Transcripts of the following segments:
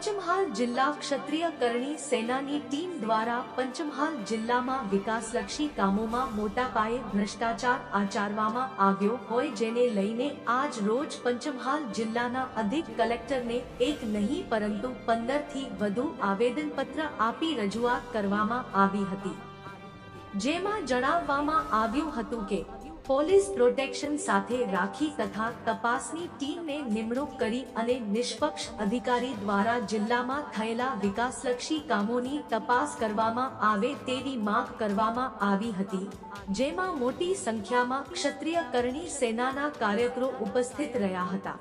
પંચમહાલ જિલ્લા ક્ષત્રિય કરણી સેનાની ટીમ દ્વારા પંચમહાલ જિલ્લામાં વિકાસલક્ષી કામોમાં મોટા પાયે ભ્રષ્ટાચાર આચરવામાં આવ્યો હોય જેને લઈને આજ રોજ પંચમહાલ જિલ્લાના અધિક કલેક્ટરને એક નહીં પરંતુ પંદરથી વધુ આવેદનપત્ર આપી રજૂઆત કરવામાં આવી હતી. જેમાં જણાવવામાં આવ્યું હતું કે પોલીસ પ્રોટેક્શન સાથે રાખી તથા તપાસની ટીમને નિમણૂક કરી અને નિષ્પક્ષ અધિકારી દ્વારા જિલ્લામાં થયેલા વિકાસલક્ષી કામોની તપાસ કરવામાં આવે તેવી માંગ કરવામાં આવી હતી, જેમાં મોટી સંખ્યામાં ક્ષત્રિય કરણી સેનાના કાર્યકરો ઉપસ્થિત રહ્યા હતા.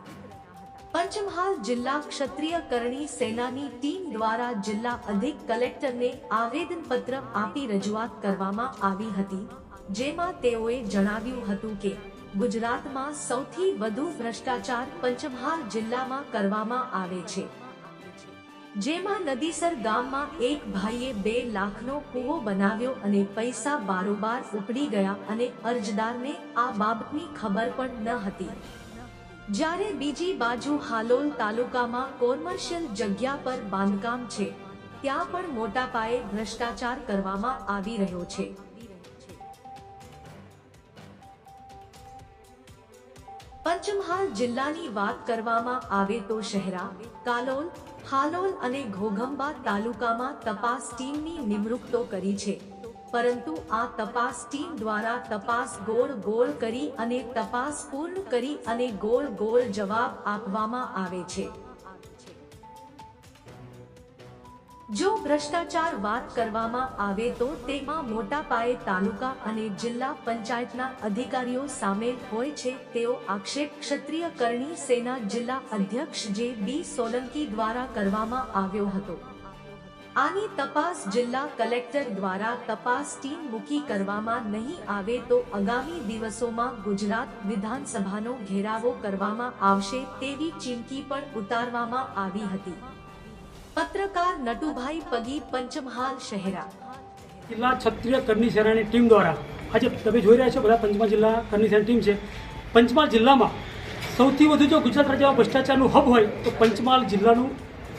પંચમહાલ જિલ્લા ક્ષત્રિય કરણી સેનાની ટીમ દ્વારા જિલ્લા અધિક કલેક્ટરને આવેદનપત્ર આપી રજૂઆત કરવામાં આવી હતી. જેમાં તેઓએ જણાવ્યું હતું કે ગુજરાતમાં સૌથી વધુ ભ્રષ્ટાચાર પંચમહાલ જિલ્લામાં કરવામાં આવે છે. જેમાં નદીસર ગામમાં એક ભાઈએ બે લાખનો કૂવો બનાવ્યો અને પૈસા બારોબાર ઉપડી ગયા અને અરજદારને આ બાબતની ખબર પણ ન હતી. જ્યારે બીજી બાજુ હાલોલ તાલુકામાં કોમર્શિયલ જગ્યા પર બાંધકામ છે, ત્યાં પણ મોટા પાયે ભ્રષ્ટાચાર કરવામાં આવી રહ્યો છે. પંચમહાલ જિલ્લાની વાત કરવામાં આવે તો શહેરા, કાલોલ, હાલોલ અને ઘોઘંબા તાલુકામાં તપાસ ટીમની નિમણૂક કરી છે. પરંતુ આ તપાસ ટીમ દ્વારા તપાસ ગોળ ગોળ કરી અને તપાસ પૂર્ણ કરી અને ગોળ ગોળ જવાબ આપવામાં આવે છે. જો ભ્રષ્ટાચાર વાત કરવામાં આવે તો તેમાં મોટા પાયે તાલુકા અને જિલ્લા પંચાયતના અધિકારીઓ સામેલ હોય છે. તેઓ આક્ષેપ ક્ષત્રિય કરણી સેના જિલ્લા અધ્યક્ષ જે બી સોલંકી દ્વારા કરવામાં આવ્યો હતો. આની તપાસ જિલ્લા કલેક્ટર દ્વારા તપાસ ટીમ મૂકી કરવામાં નહીં આવે તો આગામી દિવસોમાં ગુજરાત વિધાનસભાનો ઘેરાવો કરવામાં આવશે તેવી ચીમકી પણ ઉતારવામાં આવી હતી. પત્રકાર નટુભાઈ પગી પંચમહાલ શહેરા. જિલ્લા ક્ષત્રિય કરની સેનાની ટીમ દ્વારા આજે તમે જોઈ રહ્યા છો બધા પંચમહાલ જિલ્લા કરની સેનાની ટીમ છે. પંચમહાલ જિલ્લામાં સૌથી વધુ જો ગુજરાત રાજ્યમાં ભ્રષ્ટાચારનું હબ હોય તો પંચમહાલ જિલ્લાનું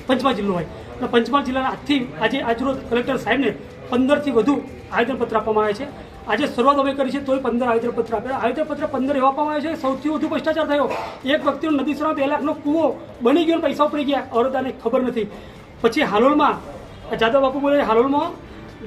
પંચમહાલ જિલ્લો હોય. અને પંચમહાલ જિલ્લાના આજથી આજે આજરોજ કલેક્ટર સાહેબને પંદરથી વધુ આવેદનપત્ર આપવામાં આવે છે. આજે શરૂઆત અમે કરી છે તોય પંદર આવેદનપત્ર આપ્યા. આવેદનપત્ર પંદર એવા આપવામાં આવે છે, સૌથી વધુ ભ્રષ્ટાચાર થયો. એક વ્યક્તિનો નદીસરમાં બે લાખનો કૂવો બની ગયો પૈસા ઉપડી ગયા. અરદાને ખબર નથી. પછી હાલોલમાં જાદવ બાપુ બોલે હાલોલમાં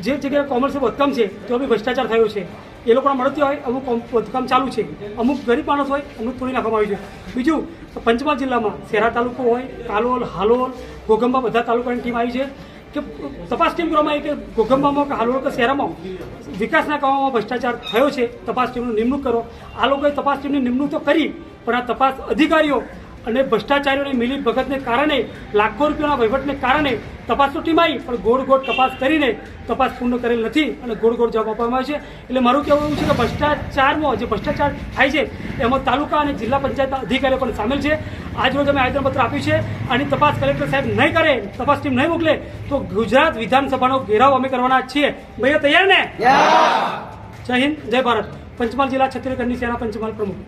જે જગ્યાએ કોમર્સ વધકામ છે તો બી ભ્રષ્ટાચાર થયો છે. એ લોકોના મળતી હોય, અમુક વધકામ ચાલુ છે. અમુક ગરીબ માણસ હોય, અમુક તોડી નાખવામાં આવ્યું છે. બીજું, પંચમહાલ જિલ્લામાં શેરા તાલુકો હોય, કાલોલ, હાલોલ ઘોગંબા બધા તાલુકાની ટીમ આવી છે કે તપાસ ટીમ કરવામાં આવી કે ઘોગંબામાં કે હાલોલ કે શહેરામાં વિકાસના કામોમાં ભ્રષ્ટાચાર થયો છે, તપાસ ટીમની નિમણૂક કરો. આ લોકોએ તપાસ ટીમની નિમણૂક તો કરી, પણ આ તપાસ અધિકારીઓ અને ભ્રષ્ટાચારીઓની મિલી ભગતને કારણે લાખો રૂપિયાના વહીવટને કારણે તપાસનો ટીમ આવી પણ ગોળ ગોળ તપાસ કરીને તપાસ પૂર્ણ કરેલ નથી અને ગોળ ગોળ જવાબ આપવામાં આવે છે. એટલે મારું કહેવું એવું છે કે ભ્રષ્ટાચારમાં જે ભ્રષ્ટાચાર થાય છે એમાં તાલુકા અને જિલ્લા પંચાયતના અધિકારીઓ પણ સામેલ છે. આજરોજ અમે આવેદનપત્ર આપ્યું છે આની તપાસ કલેક્ટર સાહેબ નહીં કરે તપાસ ટીમ નહીં મોકલે તો ગુજરાત વિધાનસભાનો ઘેરાવ અમે કરવાના છીએ. ભાઈ તૈયાર ને? જય હિન્દ જય ભારત. પંચમહાલ જિલ્લા કન્યા સેના પંચમહાલ પ્રમુખ.